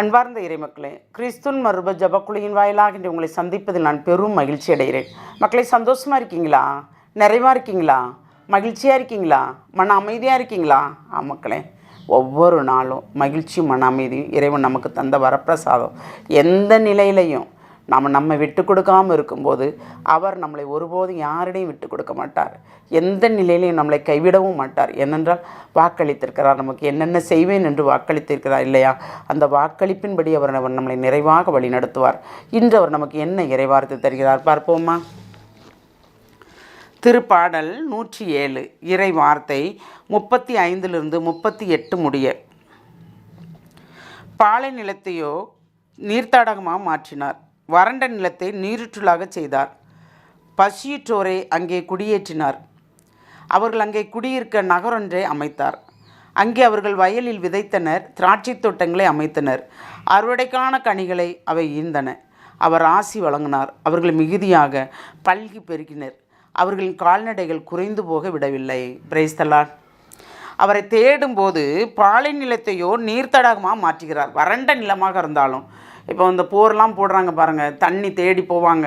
அன்பார்ந்த இறைமக்களே கிறிஸ்துன் மருப ஜபக்குழியின் வாயிலாக இன்று உங்களை சந்திப்பதில் நான் பெரும் மகிழ்ச்சி அடைகிறேன். மக்களை சந்தோஷமாக இருக்கீங்களா? நிறைவாக இருக்கீங்களா? மகிழ்ச்சியாக இருக்கீங்களா? மன அமைதியாக இருக்கீங்களா? ஆ மக்களே ஒவ்வொரு நாளும் மகிழ்ச்சி மன அமைதியும் இறைவன் நமக்கு தந்த வரப்பிரசாதம். எந்த நிலையிலையும் நாம் நம்ம விட்டு கொடுக்காமல் இருக்கும்போது அவர் நம்மளை ஒருபோதும் யாரிடையும் விட்டு கொடுக்க மாட்டார். எந்த நிலையிலையும் நம்மளை கைவிடவும் மாட்டார். என்னென்றால் வாக்களித்திருக்கிறார். நமக்கு என்னென்ன செய்வேன் என்று வாக்களித்திருக்கிறார் இல்லையா? அந்த வாக்களிப்பின்படி அவர் அவர் நம்மளை நிறைவாக வழி நடத்துவார். இன்று அவர் நமக்கு என்ன இறைவார்த்தை தருகிறார் பார்ப்போமா? திருப்பாடல் நூற்றி ஏழு இறை வார்த்தை முப்பத்தி ஐந்திலிருந்து முப்பத்தி எட்டு முடிய. பாலை நிலத்தையோ நீர்த்தாடகமாக மாற்றினார். வறண்ட நிலத்தை நீருற்றுலாக செய்தார். பசியற்றோரை அங்கே குடியேற்றினார். அவர்கள் அங்கே குடியிருக்க நகரொன்றை அமைத்தார். அங்கே அவர்கள் வயலில் விதைத்தனர் திராட்சைத் தோட்டங்களை அமைத்தனர். அறுவடைக்கான கனிகளை அவை ஈந்தன அவர் ஆசி வழங்கினார். அவர்கள் மிகுதியாக பல்கி பெருகினர். அவர்களின் கால்நடைகள் குறைந்து போக விடவில்லை. பிரைஸ்தலான் அவரை தேடும்போது பாலை நிலத்தையோ நீர்த்தடாகமாக மாற்றுகிறார். வறண்ட நிலமாக இருந்தாலும் இப்போ இந்த போர்லாம் போடுறாங்க பாருங்கள் தண்ணி தேடி போவாங்க.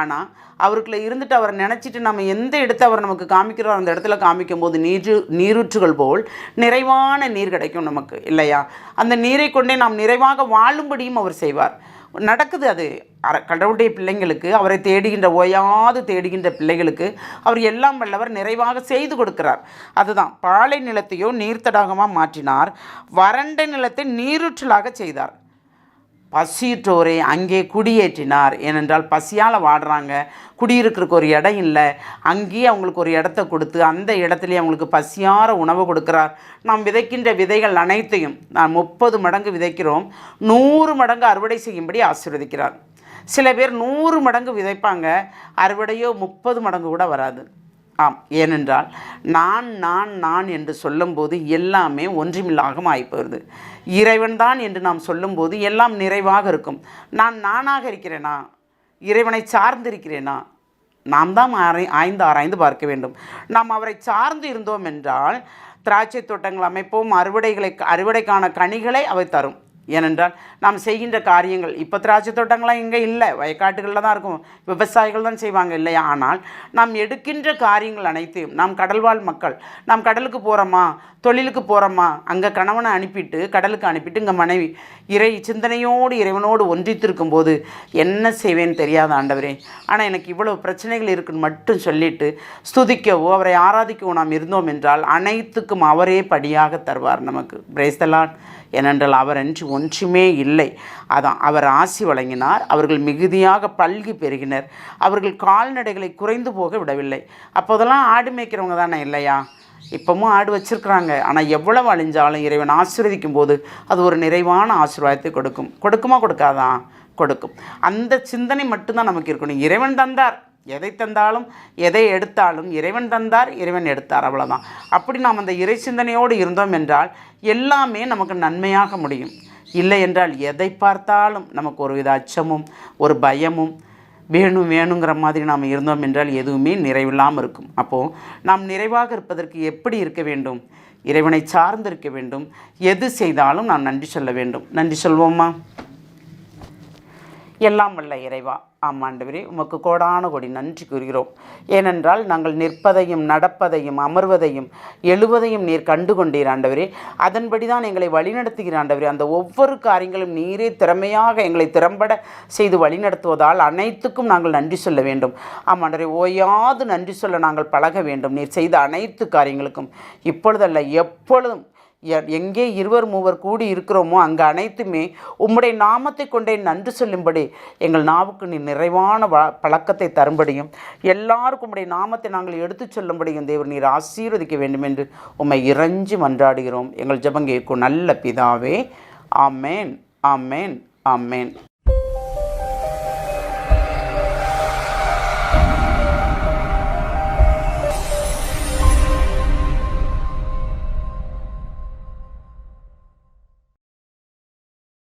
ஆனால் அவருக்குள்ள இருந்துட்டு அவரை நினச்சிட்டு நம்ம எந்த இடத்த அவர் நமக்கு காமிக்கிறோம் அந்த இடத்துல காமிக்கும் போது நீரு நீரூற்றுகள் போல் நிறைவான நீர் கிடைக்கும் நமக்கு இல்லையா? அந்த நீரை கொண்டே நாம் நிறைவாக வாழும்படியும் அவர் செய்வார். நடக்குது அது. அர கடவுளுடைய பிள்ளைங்களுக்கு அவரை தேடுகின்ற ஓயாது தேடுகின்ற பிள்ளைகளுக்கு அவர் எல்லாம் வல்லவர் நிறைவாக செய்து கொடுக்கிறார். அதுதான் பாலை நிலத்தையோ நீர்த்தடாகமாக மாற்றினார் வறண்ட நிலத்தை நீரூற்றலாக செய்தார். பசியிற்றோரை அங்கே குடியேற்றினார். ஏனென்றால் பசியால் வாடுறாங்க. குடியிருக்கிறதுக்கு ஒரு இடம் இல்லை. அங்கேயே அவங்களுக்கு ஒரு இடத்த கொடுத்து அந்த இடத்துலையே அவங்களுக்கு பசியார உணவு கொடுக்குறார். நாம் விதைக்கின்ற விதைகள் அனைத்தையும் நான் முப்பது மடங்கு விதைக்கிறோம். நூறு மடங்கு அறுவடை செய்யும்படி ஆசீர்வதிக்கிறார். சில பேர் நூறு மடங்கு விதைப்பாங்க. அறுவடையோ முப்பது மடங்கு கூட வராது. ஆம் ஏனென்றால் நான் நான் நான் என்று சொல்லும்போது எல்லாமே ஒன்றுமில்லாக ஆகிப்போகுது இறைவன்தான் என்று நாம் சொல்லும்போது எல்லாம் நிறைவாக இருக்கும். நான் நானாக இருக்கிறேனா? இறைவனை சார்ந்திருக்கிறேனா? நாம் தான் ஆரை ஆய்ந்து ஆராய்ந்து பார்க்க வேண்டும். நாம் அவரை சார்ந்து இருந்தோம் என்றால் திராட்சை தோட்டங்கள் அமைப்போம் அறுவடைகளை அறுவடைக்கான கனிகளை அவை தரும். ஏனென்றால் நாம் செய்கின்ற காரியங்கள் இப்போ திராட்சை தோட்டங்கள்லாம் இங்கே இல்லை. வயக்காட்டுகளில் தான் இருக்கும். விவசாயிகள் தான் செய்வாங்க இல்லையா? ஆனால் நாம் எடுக்கின்ற காரியங்கள் அனைத்தையும் நாம் கடல்வாழ் மக்கள் நாம் கடலுக்கு போகிறோமா தொழிலுக்கு போகிறோமா அங்கே கணவனை அனுப்பிட்டு கடலுக்கு அனுப்பிட்டு இங்கே மனைவி இறை சிந்தனையோடு இறைவனோடு ஒன்றித்திருக்கும் போது என்ன செய்வேன்னு தெரியாத ஆண்டவரே. ஆனால் எனக்கு இவ்வளவு பிரச்சனைகள் இருக்குன்னு மட்டும் சொல்லிட்டு ஸ்துதிக்கவோ அவரை ஆராதிக்கவோ நாம் இருந்தோம் என்றால் அனைத்துக்கும் அவரே படியாக தருவார் நமக்கு. பிரேஸ்தலான் ஏனென்றால் அவர் அன்று ஒன்றுமே இல்லை. அதான் அவர் ஆசி வழங்கினார் அவர்கள் மிகுதியாக பல்கி பெருகினர் அவர்கள் கால்நடைகளை குறைந்து போக விடவில்லை. அப்போதெல்லாம் ஆடு மேய்க்கிறவங்க தானே இல்லையா? இப்போவும் ஆடு வச்சுருக்குறாங்க. ஆனால் எவ்வளவு அழிஞ்சாலும் இறைவன் ஆசீர்வதிக்கும் போது அது ஒரு நிறைவான ஆசீர்வாதத்தை கொடுக்கும். கொடுக்குமா கொடுக்காதா? கொடுக்கும். அந்த சிந்தனை மட்டும்தான் நமக்கு இருக்கணும். இறைவன் தந்தார். எதை தந்தாலும் எதை எடுத்தாலும் இறைவன் தந்தார் இறைவன் எடுத்தார் அவ்வளோதான் அப்படி நாம் அந்த இறை சிந்தனையோடு இருந்தோம் என்றால் எல்லாமே நமக்கு நன்மையாக முடியும். இல்லை என்றால் எதை பார்த்தாலும் நமக்கு ஒரு வித அச்சமும் ஒரு பயமும் வேணும் வேணுங்கிற மாதிரி நாம் இருந்தோம் என்றால் எதுவுமே நிறைவில்லாமல் இருக்கும். அப்போது நாம் நிறைவாக இருப்பதற்கு எப்படி இருக்க வேண்டும்? இறைவனை சார்ந்திருக்க வேண்டும். எது செய்தாலும் நாம் நன்றி சொல்ல வேண்டும். நன்றி சொல்வோமா எல்லாம் வல்ல இறைவா. ஆமாண்டவரே உமக்கு கோடான கோடி நன்றி கூறுகிறோம். ஏனென்றால் நாங்கள் நிற்பதையும் நடப்பதையும் அமர்வதையும் எழுவதையும் நீர் கண்டு கொண்டீர் ஆண்டவரே. அதன்படி தான் எங்களை வழிநடத்துகிற ஆண்டவரே. அந்த ஒவ்வொரு காரியங்களும் நீரே திறமையாக எங்களை திறம்பட செய்து வழிநடத்துவதால் அனைத்துக்கும் நாங்கள் நன்றி சொல்ல வேண்டும். ஆமாண்டவரே ஓயாது நன்றி சொல்ல நாங்கள் பழக வேண்டும். நீர் செய்த அனைத்து காரியங்களுக்கும் இப்பொழுதல்ல எப்பொழுதும் எங்கே இருவர் மூவர் கூடி இருக்கிறோமோ அங்கே அனைத்துமே உம்முடைய நாமத்தை கொண்டே நன்றி சொல்லும்படி எங்கள் நாவுக்கு நீ நிறைவான வ பழக்கத்தை தரும்படியும் எல்லாருக்கும் உம்முடைய நாமத்தை நாங்கள் எடுத்துச் சொல்லும்படியும் தேவர் நீர் ஆசீர்வதிக்க வேண்டும் என்று உம்மை இறைஞ்சி மன்றாடுகிறோம். எங்கள் ஜெபம் நல்ல பிதாவே. ஆமேன். ஆமேன். ஆமேன்.